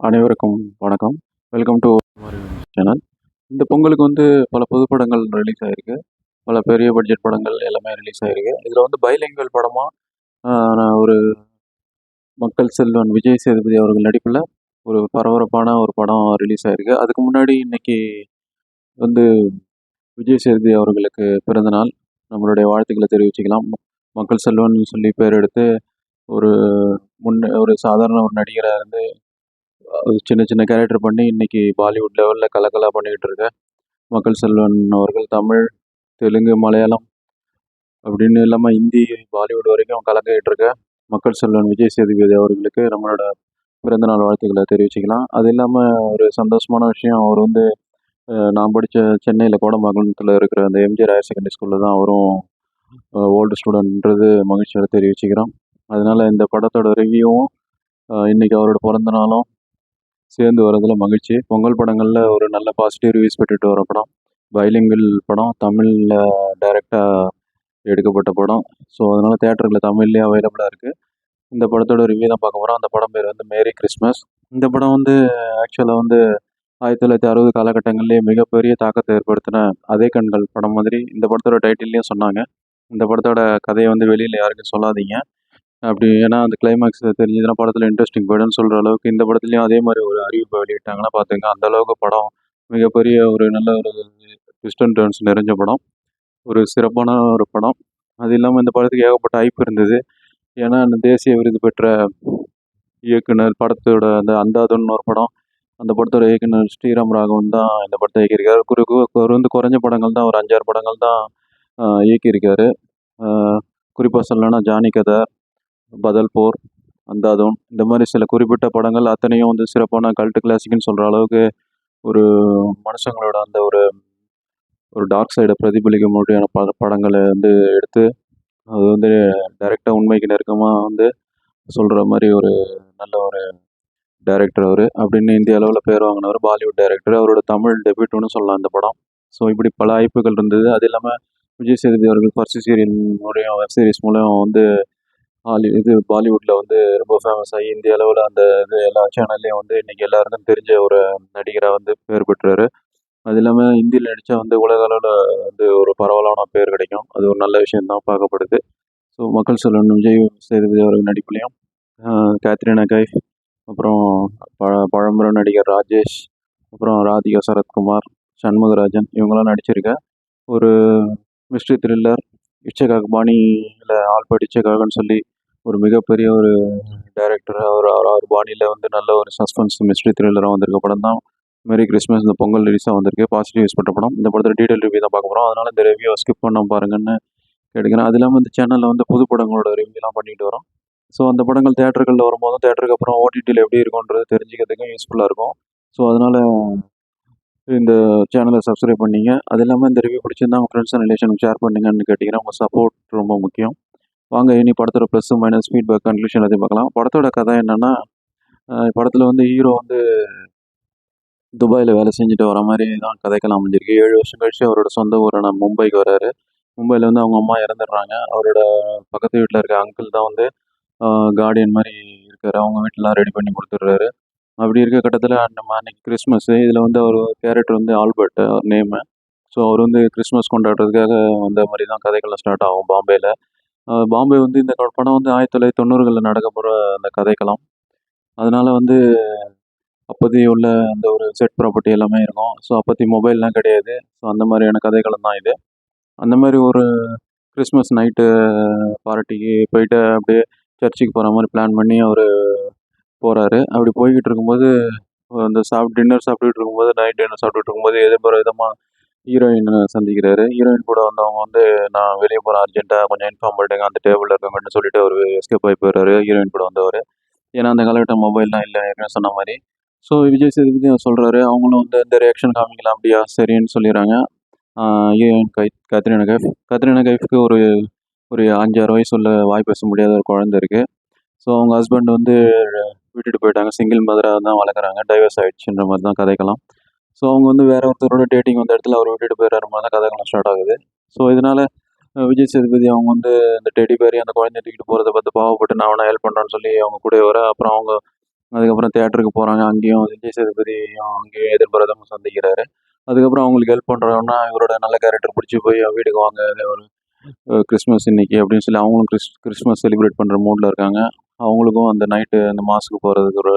அனைவருக்கும் வணக்கம். Welcome to channel இந்த பொங்கலுக்கு வந்து பல புதுப்படங்கள் ரிலீஸ் ஆயிருக்கு. பல பெரிய பட்ஜெட் படங்கள் எல்லாமே ரிலீஸ் ஆயிருக்கு. இதில் வந்து பைலிங்குவல் படமாக ஒரு மக்கள் செல்வன் விஜய் சேதுபதி அவர்கள் நடிப்பில் ஒரு பரபரப்பான ஒரு படம் ரிலீஸ் ஆயிருக்கு. அதுக்கு முன்னாடி இன்னைக்கு வந்து விஜய் சேதுபதி அவர்களுக்கு பிறந்தநாள் நம்மளுடைய வாழ்த்துக்களை தெரிவிச்சுக்கலாம். மக்கள் செல்வன் சொல்லி பேர் எடுத்து ஒரு முன் ஒரு சாதாரண ஒரு நடிகராக இருந்து சின்ன சின்ன கேரக்டர் பண்ணி இன்றைக்கி பாலிவுட் லெவலில் கலக்கலா பண்ணிக்கிட்டு இருக்க. மக்கள் செல்வன் அவர்கள் தமிழ் தெலுங்கு மலையாளம் அப்படின்னு இல்லாமல் இந்தி பாலிவுட் வரைக்கும் கலக்கிட்டு இருக்க. மக்கள் செல்வன் விஜய் சேதுபதி அவர்களுக்கு நம்மளோட பிறந்தநாள் வாழ்த்துக்களை தெரிவிச்சுக்கலாம். அது இல்லாமல் ஒரு சந்தோஷமான விஷயம் அவர் வந்து நான் படித்த சென்னையில் கோடம்பாக்கத்தில் இருக்கிற அந்த எம்ஜிஆர் ஹையர் செகண்டரி ஸ்கூலில் தான் அவரும் ஓல்டு ஸ்டூடெண்ட்ன்றது மகிழ்ச்சியோட தெரிவிச்சுக்கிறோம். அதனால இந்த படத்தோட ரிவ்யூவும் இன்றைக்கி அவரோட பிறந்த நாளும் சேர்ந்து வரதுல மகிழ்ச்சி. பொங்கல் படங்களில் ஒரு நல்ல பாசிட்டிவ் ரிவ்யூஸ் பெற்றுட்டு வர படம். பைலிங்கில் படம் தமிழில் டைரெக்டாக எடுக்கப்பட்ட படம். ஸோ அதனால் தேட்டரில் தமிழ்லேயே அவைலபிளாக இருக்குது இந்த படத்தோட ரிவ்யூ தான் பார்க்க போகிறோம் அந்த படம் பேர் வந்து மேரி கிறிஸ்மஸ் இந்த படம் வந்து ஆக்சுவலாக வந்து ஆயிரத்தி தொள்ளாயிரத்தி அறுபது காலகட்டங்கள்லேயே மிகப்பெரிய தாக்கத்தை ஏற்படுத்தின அதே கண்கள் படம் மாதிரி இந்த படத்தோட டைட்டில்லையும் சொன்னாங்க. இந்த படத்தோட கதையை வந்து வெளியில் யாருக்கும் சொல்லாதீங்க. அப்படி ஏன்னா அந்த கிளைமேக்ஸ் தெரிஞ்சதுன்னா படத்தில் இன்ட்ரெஸ்டிங் போய்டும்னு சொல்கிற அளவுக்கு இந்த படத்துலையும் அதே மாதிரி ஒரு அறிவிப்பை வெளியிட்டாங்கன்னா பார்த்துங்க அந்த அளவுக்கு படம் மிகப்பெரிய ஒரு நல்ல ஒரு ட்விஸ்ட் அண்ட் டர்ன்ஸ் நிறைஞ்ச படம். ஒரு சிறப்பான ஒரு படம். அது இல்லாமல் இந்த படத்துக்கு ஏகப்பட்ட ஐப்பு இருந்தது. ஏன்னா அந்த தேசிய விருது பெற்ற இயக்குனர் படத்தோட அந்த அந்தாதுன்னு ஒரு படம். அந்த படத்தோட இயக்குனர் ஸ்ரீராம் ராகவன் தான் இந்த படத்தை இயக்கியிருக்காரு. குறு கு- வந்து குறைஞ்ச படங்கள் தான் ஒரு அஞ்சாறு படங்கள் தான் இயக்கியிருக்காரு. குறிப்பாக சொல்லணும்னா ஜானி கதை பதல் போர் அந்தாதுன். இந்த மாதிரி சில குறிப்பிட்ட படங்கள் அத்தனையும் வந்து சிறப்பான கல்ட்டு கிளாசிக்னு சொல்கிற அளவுக்கு ஒரு மனுஷங்களோட அந்த ஒரு ஒரு டார்க் சைடை பிரதிபலிக்க முடியான பட படங்களை வந்து எடுத்து அது வந்து டைரெக்டாக உண்மைக்கு நெருக்கமாக வந்து சொல்கிற மாதிரி ஒரு நல்ல ஒரு டைரக்டர் அவர். அப்படின்னு இந்திய அளவில் பேர் வாங்கினவர் பாலிவுட் டைரக்டர் அவரோட தமிழ் டெபியூட்டுன்னு சொல்லலாம் இந்த படம். ஸோ இப்படி பல வாய்ப்புகள் இருந்தது. அது இல்லாமல் விஜய் சேதுபதி அவர்கள் ஃபர்ஸ்ட் சீரியல் மூலியம் வெப் சீரிஸ் மூலம் வந்து ஹாலி இது பாலிவுட்டில் வந்து ரொம்ப ஃபேமஸ் ஆகி இந்திய அளவில் அந்த இது எல்லா சேனல்லையும் வந்து இன்னைக்கு எல்லாருக்கும் தெரிஞ்ச ஒரு நடிகராக வந்து பேர் பெற்றாரு. அது இல்லாமல் ஹிந்தியில் நடித்தா வந்து உலக அளவில் வந்து ஒரு பரவலான பேர் கிடைக்கும். அது ஒரு நல்ல விஷயம்தான் பார்க்கப்படுது. ஸோ மக்கள் செல்வன் விஜய் சேதுபதி அவர்கள் நடிப்புலையும் கேத்ரினா கைஃப் அப்புறம் பழ பழம்பெரும் நடிகர் ராஜேஷ் அப்புறம் ராதிகா சரத்குமார் சண்முகராஜன் இவங்களாம் நடிச்சிருக்கேன் ஒரு மிஸ்ட்ரி த்ரில்லர் இச்சகாக் பாணியில் ஆல்பர்ட் இச்சகாகன்னு சொல்லி ஒரு மிகப்பெரிய ஒரு டைரக்டர் அவர் அவர் அவர் பாணியில் வந்து நல்ல ஒரு சஸ்பென்ஸ் மிஸ்ட்ரி த்ரில்லராக வந்திருக்க படம் தான். மேரி கிறிஸ்மஸ் இந்த பொங்கல் ரிலீஸாக வந்திருக்கு. பாசிட்டிவ் யூஸ் பண்ணுற படம். இந்த படத்தில் டீட்டெயில் ரிவ்யூ தான் பார்க்க போகிறோம் அதனால் இந்த ரிவ்யூ ஸ்கிப் பண்ண பாருங்கன்னு கேட்டுக்கிறேன். அது இல்லாமல் இந்த சேனலில் வந்து புது படங்களோட ரிவ்யூலாம் பண்ணிட்டு வரோம். ஸோ அந்த படங்கள் தேட்டர்களில் வரும்போதும் தேட்டருக்கு அப்புறம் ஓடிடியில் எப்படி இருக்கும்ன்றது தெரிஞ்சுக்கிறதுக்கும் யூஸ்ஃபுல்லாக இருக்கும். ஸோ அதனால் இந்த சேனலை சப்ஸ்கிரைப் பண்ணீங்க. அது இல்லாமல் இந்த ரிவ்யூ பிடிச்சிருந்தா உங்கள் ஃப்ரெண்ட்ஸ் அண்ட் ரிலேஷனுக்கு ஷேர் பண்ணுங்கன்னு கேட்டிங்கன்னா உங்கள் சப்போர்ட் ரொம்ப முக்கியம். வாங்க இனி படத்தோட ப்ளஸ் மைனஸ் ஃபீட்பேக் கன்க்ளூஷன் எல்லாத்தையும் பார்க்கலாம். படத்தோட கதை என்னென்னா படத்தில் வந்து ஹீரோ வந்து துபாயில் வேலை செஞ்சுட்டு வர மாதிரி தான் கதைக்கெல்லாம் அமைஞ்சிருக்கு. ஏழு வருஷம் கழிச்சு அவரோட சொந்த ஊரான மும்பைக்கு வராரு மும்பையில் வந்து அவங்க அம்மா இறந்துடுறாங்க. அவரோட பக்கத்து வீட்டில் இருக்க அங்கிள் தான் வந்து கார்டியன் மாதிரி இருக்கார். அவங்க வீட்டிலாம் ரெடி பண்ணி கொடுத்துட்றாரு. அப்படி இருக்க கட்டத்தில் நம்ம அன்னைக்கு கிறிஸ்மஸ் இதில் வந்து அவர் கேரக்டர் வந்து ஆல்பர்ட் நேமு ஸோ அவர் வந்து கிறிஸ்மஸ் கொண்டாடுறதுக்காக வந்த மாதிரி தான் கதைகள்லாம் ஸ்டார்ட் ஆகும் பாம்பேயில் பாம்பே வந்து இந்த படம் வந்து ஆயிரத்தி தொள்ளாயிரத்தி தொண்ணூறுகளில் நடக்க போகிற அந்த கதைக்கலாம் அதனால் வந்து அப்போதைய உள்ள அந்த ஒரு செட் ப்ராப்பர்ட்டி எல்லாமே இருக்கும். ஸோ அப்போத்தி மொபைல்லாம் கிடையாது. ஸோ அந்த மாதிரியான கதைகளும் தான் இது. அந்த மாதிரி ஒரு கிறிஸ்மஸ் நைட்டு பார்ட்டிக்கு போயிட்டு அப்படியே சர்ச்சுக்கு போகிற மாதிரி பிளான் பண்ணி அவர் போகிறாரு அப்படி போய்கிட்டு இருக்கும்போது அந்த சாப்பிட்டு டின்னர் சாப்பிட்டுட்டு இருக்கும்போது நைட் டின்னர் சாப்பிட்டுட்டு இருக்கும்போது எதிர்பார விதமாக ஹீரோயின் சந்திக்கிறாரு. ஹீரோயின் கூட வந்தவங்க வந்து நான் வெளியே போகிறேன் அர்ஜென்ட்டாக கொஞ்சம் இன்ஃபார்ம் பண்ணிட்டேங்க அந்த டேபிளில் இருக்கங்கன்னு சொல்லிட்டு அவர் எஸ்கேப் ஆகி போயிடுறாரு ஹீரோயின் கூட வந்தவர். ஏன்னா அந்த காலகட்டம் மொபைல்லாம் இல்லை ஏற்கனவே சொன்ன மாதிரி. ஸோ விஜய் சேதுபதி சொல்கிறாரு அவங்களும் வந்து இந்த ரியாக்ஷன் காமிக்கலாம் அப்படியா? சரின்னு சொல்லிடுறாங்க. ஹீரோயின் கை கத்ரினா கைஃப் கத்ரினா கைஃப்க்கு ஒரு ஒரு அஞ்சாறு வயசு உள்ள வாய் பேச முடியாத ஒரு குழந்தை இருக்குது ஸோ அவங்க ஹஸ்பண்ட் வந்து விட்டுட்டு போயிட்டாங்க. சிங்கிள் மதராக தான் வளர்க்குறாங்க. டைவர்ஸ் ஆகிடுச்சுன்ற மாதிரி தான் கதைக்கலாம் ஸோ அவங்க வந்து வேற ஒருத்தரோட டேட்டிங் வந்த இடத்துல அவர் விட்டுட்டு போயிடுற மாதிரி தான் கதைகளும் ஸ்டார்ட் ஆகுது. ஸோ இதனால விஜய் சேதுபதி அவங்க வந்து இந்த டெடி பேரி அந்த குழந்தைய தூக்கிட்டு போகிறத பார்த்து பாவப்பட்டு நான் அவனை ஹெல்ப் பண்ணுறேன்னு சொல்லி அவங்க கூட வர அப்புறம் அவங்க அதுக்கப்புறம் தேட்டருக்கு போகிறாங்க அங்கேயும் விஜய் சேதுபதியும் அங்கேயும் எதிர்பாராதவங்க சந்திக்கிறாரு. அதுக்கப்புறம் அவங்களுக்கு ஹெல்ப் பண்ணுறோன்னா இவரோட நல்ல கேரக்டர் பிடிச்சி போய் வீட்டுக்கு வாங்க ஒரு கிறிஸ்மஸ் இன்னைக்கு அப்படின்னு சொல்லி அவங்களும் கிறிஸ் கிறிஸ்மஸ் செலிப்ரேட் பண்ணுற மூடில் இருக்காங்க. அவங்களுக்கும் அந்த நைட்டு அந்த மாஸ்க்கு போகிறதுக்கு ஒரு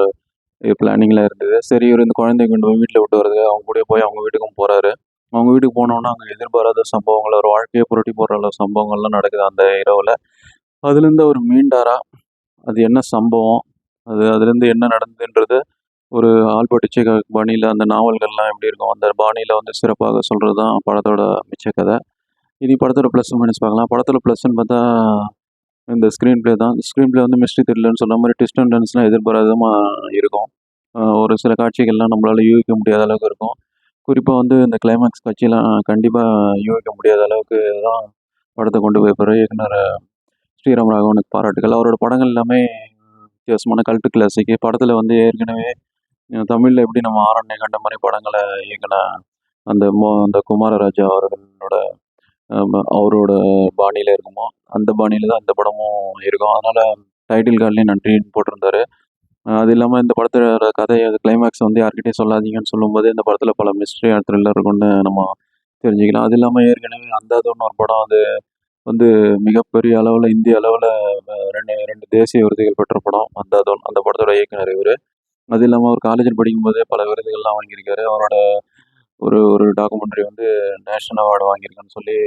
பிளானிங்கில் இருந்தது. சரி இவர் இந்த குழந்தைய கொண்டு போய் வீட்டில் விட்டு வருது அவங்க கூட போய் அவங்க வீட்டுக்கும் போகிறாரு அவங்க வீட்டுக்கு போனோன்னா அங்கே எதிர்பாராத சம்பவங்கள் ஒரு வாழ்க்கையை புரட்டி போடுற அளவு சம்பவங்கள்லாம் நடக்குது அந்த இரவில். அதுலேருந்து அவர் மீண்டாரா? அது என்ன சம்பவம்? அது அதுலேருந்து என்ன நடந்ததுன்றது ஒரு ஆல்பர்ட் இச்சேகா பாணியில் அந்த நாவல்கள்லாம் எப்படி இருக்கும்? அந்த பாணியில் வந்து சிறப்பாக சொல்கிறது தான் படத்தோட மிச்ச கதை இனி படத்தோட ப்ளஸ் மைனஸ் பார்க்கலாம். படத்தோட ப்ளஸ்ன்னு பார்த்தா இந்த ஸ்க்ரீன் ப்ளே தான். ஸ்க்ரீன் ப்ளே வந்து மிஸ்ட்ரி தெரியலன்னு சொன்ன மாதிரி ட்விஸ்ட் அண்ட் டர்ன்ஸ்லாம் எதிர்பாராதமாக இருக்கும். ஒரு சில காட்சிகள்லாம் நம்மளால் யூகிக்க முடியாத அளவுக்கு இருக்கும். குறிப்பாக வந்து இந்த கிளைமேக்ஸ் காட்சியெலாம் கண்டிப்பாக யூகிக்க முடியாத அளவுக்கு தான் படத்தை கொண்டு போய் போகிற இயக்குனர் ஸ்ரீராம் ராகவனுக்கு பாராட்டுகள். அவரோட படங்கள் எல்லாமே வித்தியாசமான கல்ட்டு கிளாசிக்கு படத்தில் வந்து ஏற்கனவே தமிழில் எப்படி நம்ம ஆரண்ய கண்ட மாதிரி படங்களை இயக்கின அந்த மோ அந்த குமாரராஜா அவர்களோட அவரோட பாணியில் இருக்குமோ? அந்த பாணியில் தான் இந்த படமும் இருக்கும். அதனால் டைட்டில் கார்ட்லேயும் நன்றின்னு போட்டிருந்தாரு. அது இல்லாமல் இந்த படத்தோட கதை அது கிளைமேக்ஸ் வந்து யார்கிட்டையும் சொல்லாதீங்கன்னு சொல்லும்போது இந்த படத்தில் பல மிஸ்ட்ரி த்ரில்லர் இருக்குன்னு நம்ம தெரிஞ்சுக்கலாம். அது இல்லாமல் ஏற்கனவே அந்தாதோன்னு ஒரு படம் அது வந்து மிகப்பெரிய அளவில் இந்திய அளவில் ரெண்டு ரெண்டு தேசிய விருதுகள் பெற்ற படம் அந்தாதோன் அந்த படத்தோட இயக்குனர் இவர். அது இல்லாமல் அவர் காலேஜில் படிக்கும்போதே பல விருதுகள்லாம் வாங்கியிருக்காரு. அவரோட ஒரு ஒரு டாக்குமெண்ட்ரி வந்து நேஷனல் அவார்டு வாங்கியிருக்குன்னு சொல்லி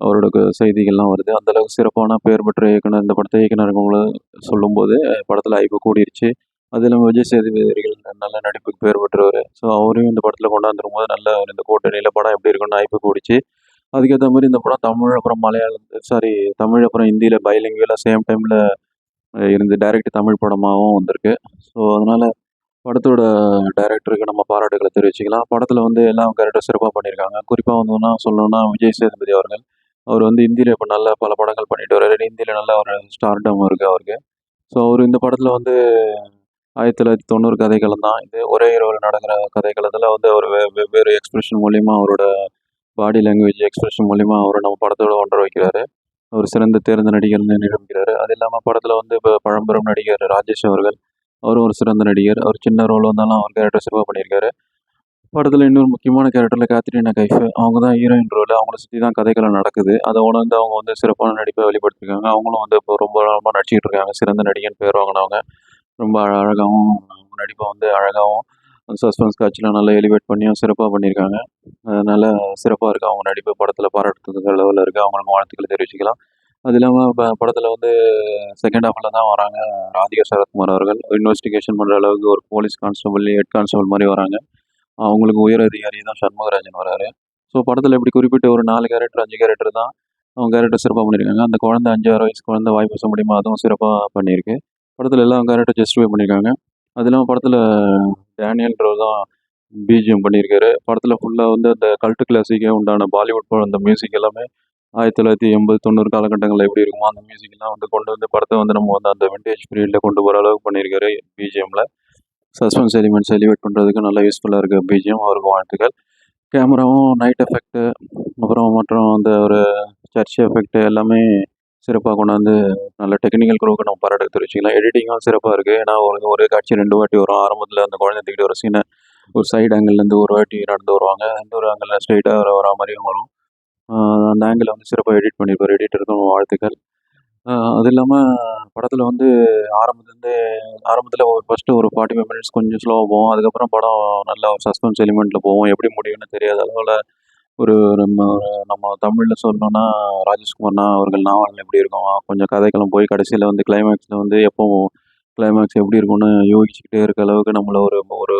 அவரோட செய்திகள்லாம் வருது. அந்த அளவுக்கு சிறப்பான பேர் பெற்ற இயக்குனர் இந்த படத்தை இயக்குனருங்களை சொல்லும்போது படத்தில் ஐப்பு கூடிருச்சு. அது இல்லாமல் விஜய் சேதுபதிகள் நல்ல நடிப்புக்கு பேர் பெற்றவர். ஸோ அவரையும் இந்த படத்தில் கொண்டாந்துரும் போது நல்ல ஒரு இந்த கூட்டணியில் படம் எப்படி இருக்குன்னு ஐப்பு கூடிச்சு. அதுக்கேற்ற மாதிரி இந்த படம் தமிழ் அப்புறம் மலையாளம் சாரி தமிழ் அப்புறம் ஹிந்தியில் பைலிங்குவலாக சேம் டைமில் இருந்து டைரக்ட் தமிழ் படமாகவும் வந்திருக்கு. ஸோ அதனால் படத்தோட டைரக்டருக்கு நம்ம பாராட்டுகளை தெரிவிச்சுக்கலாம். படத்தில் வந்து எல்லாம் கரெக்டாக சிறப்பாக பண்ணியிருக்காங்க. குறிப்பாக வந்தோம்னா சொல்லணும்னா விஜய் சேதுபதி அவர்கள். அவர் வந்து ஹிந்தியில் இப்போ நல்ல பல படங்கள் பண்ணிட்டு வர்றாரு. ஹிந்தியில் நல்ல ஒரு ஸ்டார்டம் இருக்குது அவருக்கு. ஸோ அவர் இந்த படத்தில் வந்து ஆயிரத்தி தொள்ளாயிரத்தி தொண்ணூறு கதைகளும் தான். இது ஒரே இரவில் நடக்கிற கதைகள் அதில் வந்து அவர் வெவ்வேறு எக்ஸ்பிரஷன் மூலிமா அவரோட பாடி லாங்குவேஜ் எக்ஸ்பிரஷன் மூலிமா அவர் நம்ம படத்தோட ஒன்ற வைக்கிறாரு. அவர் சிறந்த தேர்ந்த நடிகர்னு நிரூபிக்கிறாரு. அது இல்லாமல் படத்தில் வந்து இப்போ பழம்பெரும் நடிகர் ராஜேஷ் அவர்கள். அவரும் ஒரு சிறந்த நடிகர். அவர் சின்ன ரோல் வந்தாலும் அவர் கேரக்டர் சிறப்பாக பண்ணியிருக்காரு. படத்தில் இன்னொரு முக்கியமான கேரக்டரில் கேத்ரினா கைஃப். அவங்க தான் ஹீரோயின் ரோல் அவங்கள சுற்றி தான் கதைகளை நடக்குது. அதை உணர்ந்து அவங்க வந்து சிறப்பான நடிப்பை வெளிப்படுத்திருக்காங்க அவங்களும் வந்து இப்போ ரொம்ப ரொம்ப நடிச்சிட்டு இருக்காங்க. சிறந்த நடிகன் பேர் வாங்கினவங்க. ரொம்ப அழகாகவும் அவங்க நடிப்பை வந்து அழகாகவும் சஸ்பென்ஸ் காட்சியில் நல்லா எலிவேட் பண்ணியும் சிறப்பாக பண்ணியிருக்காங்க. அதனால் சிறப்பாக இருக்குது அவங்க நடிப்பு படத்தில் பாராட்டுறதுக்கு அளவில் இருக்குது அவங்களுக்கு வாழ்த்துக்களை தெரிவிச்சுக்கலாம். அது இல்லாமல் இப்போ படத்தில் வந்து செகண்ட் ஹாஃபில் தான் வராங்க. ராதிகா சரத்குமார் அவர்கள். இன்வெஸ்டிகேஷன் பண்ணுற அளவுக்கு ஒரு போலீஸ் கான்ஸ்டபிள் ஹெட் கான்ஸ்டபிள் மாதிரி வராங்க. அவங்களுக்கு உயர் அதிகாரி தான் சண்முகராஜன் வராரு. ஸோ படத்தில் இப்படி குறிப்பிட்ட ஒரு நாலு கேரக்டர் அஞ்சு கேரக்டர் தான் அவங்க கேரக்டர் சிறப்பாக பண்ணியிருக்காங்க அந்த குழந்தை அஞ்சாறு வயசு குழந்தை வாய் பேச முடியுமா அதுவும் சிறப்பாக பண்ணியிருக்கு. படத்தில் எல்லா கேரக்டர் ஜஸ்டிஃபை பண்ணியிருக்காங்க. அது இல்லாமல் படத்தில் டேனியல் தான் பிஜிஎம் பண்ணியிருக்காரு. படத்தில் ஃபுல்லாக வந்து அந்த கல்ட்டு கிளாசிக்கே உண்டான பாலிவுட் படம் அந்த மியூசிக் எல்லாமே ஆயிரத்தி தொள்ளாயிரத்தி எண்பது தொண்ணூறு காலகட்டங்களில் எப்படி இருக்குமோ அந்த மியூசிக்லாம் வந்து கொண்டு வந்து படத்தை வந்து நம்ம வந்து அந்த விண்டேஜ் பீரியடில் கொண்டு போகிற அளவுக்கு பண்ணியிருக்காரு பிஜிஎம்மில் சஸ்பென்ஸ் எலிமெண்ட்ஸ் எலிவேட் பண்ணுறதுக்கு நல்லா யூஸ்ஃபுல்லாக இருக்குது பிஜிஎம் அவருக்கு வாழ்த்துக்கள். கேமராவும் நைட் எஃபெக்ட்டு அப்புறம் மற்றும் அந்த ஒரு சர்ச் எஃபெக்ட்டு எல்லாமே சிறப்பாக கொண்டாந்து நல்ல டெக்னிக்கல் குரூவுக்கு நம்ம பாராட்டு தெரிவிச்சிக்கலாம். எடிட்டிங்கும் சிறப்பாக இருக்குது ஏன்னா ஒரு ஒரே காட்சி ரெண்டு வாட்டி வரும். ஆரம்பத்தில் அந்த குழந்தை ஒரு சீனை ஒரு சைடு ஆங்கிள்லேருந்து ஒரு வாட்டி நடந்து வருவாங்க. இன்னொரு ஆங்கிளில் ஸ்ட்ரைட்டாக வர வர மாதிரியும் வரும். அந்த ஆங்கிளை வந்து சிறப்பாக எடிட் பண்ணியிருப்பார் எடிட்டருக்கும் வாழ்த்துக்கள். அது இல்லாமல் படத்தில் வந்து ஆரம்பத்துலேருந்து ஆரம்பத்தில் ஒரு ஃபஸ்ட்டு ஒரு ஃபார்ட்டி ஃபைவ் மினிட்ஸ் கொஞ்சம் ஸ்லோவாக போகும் அதுக்கப்புறம் படம் நல்ல ஒரு சஸ்பென்ஸ் எலிமெண்ட்டில் போகும் எப்படி முடியும்னு தெரியாத அளவில் ஒரு நம்ம நம்ம தமிழில் சொல்லணும்னா ராஜேஷ்குமார்னா அவர்கள் நாவல் எப்படி இருக்கும்? கொஞ்சம் கதைக்களம் போய் கடைசியில் வந்து கிளைமேக்ஸில் வந்து எப்போ கிளைமேக்ஸ் எப்படி இருக்கும்னு யோகிச்சுக்கிட்டே இருக்க அளவுக்கு நம்மளை ஒரு ஒரு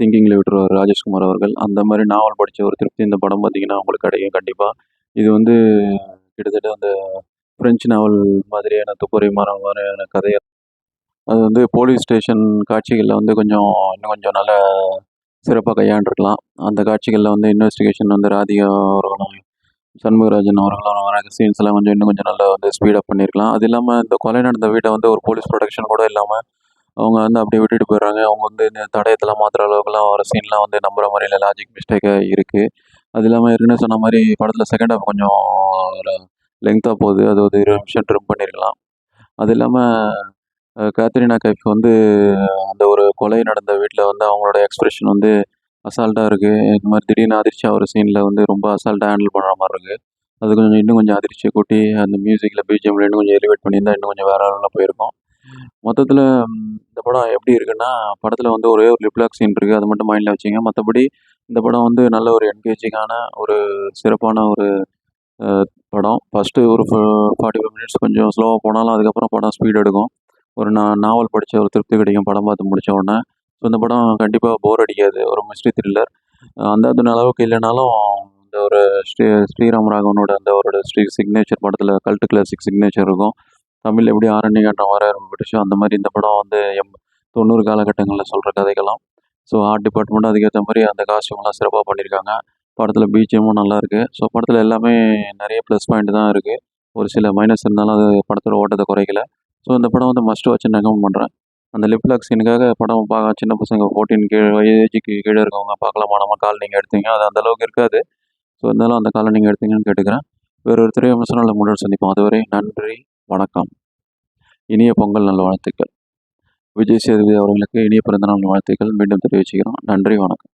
திங்கிங்கில் விட்டுருவார் ராஜேஷ்குமார் அவர்கள். அந்த மாதிரி நாவல் படித்த ஒரு திருப்தி இந்த படம் பார்த்தீங்கன்னா உங்களுக்கு கிடைக்கும் கண்டிப்பாக இது வந்து கிட்டத்தட்ட அந்த ஃப்ரெஞ்சு நாவல் மாதிரியான துப்புரை மரம் மாதிரியான கதை அது வந்து போலீஸ் ஸ்டேஷன் காட்சிகளில் வந்து கொஞ்சம் இன்னும் கொஞ்சம் நல்ல சிறப்பாக கையாண்டுருக்கலாம். அந்த காட்சிகளில் வந்து இன்வெஸ்டிகேஷன் வந்து ராதிகா அவர்களும் சண்முகராஜன் அவர்களும் வர சீன்ஸ் எல்லாம் கொஞ்சம் இன்னும் கொஞ்சம் நல்லா வந்து ஸ்பீடப் பண்ணியிருக்கலாம் அது இல்லாமல் இந்த கொலை நடந்த வீட்டை வந்து ஒரு போலீஸ் ப்ரொடக்ஷன் கூட இல்லாமல் அவங்க வந்து அப்படியே விட்டுட்டு போயிடுறாங்க. அவங்க வந்து இந்த தடயத்தெல்லாம் மாற்றுற அளவுக்குலாம் வர சீன்லாம் வந்து நம்புற மாதிரியில் லாஜிக் மிஸ்டேக்காக இருக்குது அது இல்லாமல் இருக்குன்னு சொன்ன மாதிரி படத்தில் செகண்ட் ஹாஃப் கொஞ்சம் லெங்க்த்தாக போகுது. அது ஒரு இருபது நிமிஷம் ட்ரிம் பண்ணியிருக்கலாம் அது இல்லாமல் கேத்ரினா கைஃப் வந்து அந்த ஒரு கொலை நடந்த வீட்டில் வந்து அவங்களோட எக்ஸ்பிரஷன் வந்து அசால்ட்டாக இருக்குது இந்த மாதிரி திடீர்னு அதிர்ச்சி ஆகிற சீனில் வந்து ரொம்ப அசால்ட்டாக ஹேண்டில் பண்ணுற மாதிரி இருக்குது அது கொஞ்சம் இன்னும் கொஞ்சம் அதிர்ச்சியை கூட்டி, அந்த மியூசிக்கில் பிஜிஎம்ல இன்னும் கொஞ்சம் எலிவேட் பண்ணியிருந்தால் இன்னும் கொஞ்சம் வேற லெவல்ல போயிருக்கோம். மொத்தத்தில் இந்த படம் எப்படி இருக்குன்னா, படத்தில் வந்து ஒரே ஒரு லிப்லாக் சீன் இருக்குது அது மட்டும் மைண்டில் வச்சுங்க மற்றபடி இந்த படம் வந்து நல்ல ஒரு என்கேஜிங்கான ஒரு சிறப்பான ஒரு படம். ஃபர்ஸ்ட்டு ஒரு ஃபார்ட்டி ஃபைவ் மினிட்ஸ் கொஞ்சம் ஸ்லோவாக போனாலும், அதுக்கப்புறம் படம் ஸ்பீட் எடுக்கும். ஒரு நா நாவல் படித்த ஒரு திருப்தி கிடைக்கும் படம் பார்த்து முடித்த உடனே. ஸோ இந்த படம் கண்டிப்பாக போர் அடிக்காது. ஒரு மிஸ்ட்ரி த்ரில்லர். அந்த அளவுக்கு இல்லைனாலும் இந்த ஒரு ஸ்ரீ ஸ்ரீராம் ராகவனோட அந்த அவரோட ஸ்ரீ சிக்னேச்சர் படத்தில் கல்ட்டு கிளாசிக் சிக்னேச்சர் இருக்கும். தமிழ்ல எப்படி ஆரண்யகாண்டம் வர பிடிச்சோ, அந்த மாதிரி இந்த படம் வந்து எம் 90 காலகட்டங்கள்ல சொல்ற கதைகளெல்லாம். ஸோ ஆர்ட் டிபார்ட்மெண்ட்டும் அதுக்கேற்ற மாதிரி அந்த காஸ்டியூம்லாம் சிறப்பாக பண்ணியிருக்காங்க. படத்தில் பிஜிஎம்மும் நல்லாயிருக்கு. ஸோ படத்தில் எல்லாமே நிறைய ப்ளஸ் பாயிண்ட் தான் இருக்குது ஒரு சில மைனஸ் இருந்தாலும் அது படத்தோட ஓட்டத்தை குறைக்கல. ஸோ இந்த படம் வந்து மஸ்ட் வச்சு ரெக்கமெண்ட் பண்ணுறேன் அந்த லிப் சீனுக்காக படம் பார்க்க சின்ன பசங்க ஃபோர்டீன் கீழே ஏஜுக்கு கீழே இருக்கவங்க பார்க்கலாமான்னாம கால் நீங்கள் எடுத்தீங்க. அது அந்த அளவுக்கு இருக்காது. ஸோ இருந்தாலும் அந்த காலை நீங்கள் எடுத்தீங்கன்னு கேட்டுக்கிறேன். வேறு ஒரு திரை விமர்சனம்ல முன்னாடி சந்திப்போம். அதுவரை நன்றி, வணக்கம். இனிய பொங்கல் நல்வாழ்த்துக்கள். விஜய் சேதுபதி அவர்களுக்கு இனிய பிறந்தநாள் வாழ்த்துக்கள் மீண்டும் தெரிவிச்சுக்கிறோம். நன்றி, வணக்கம்.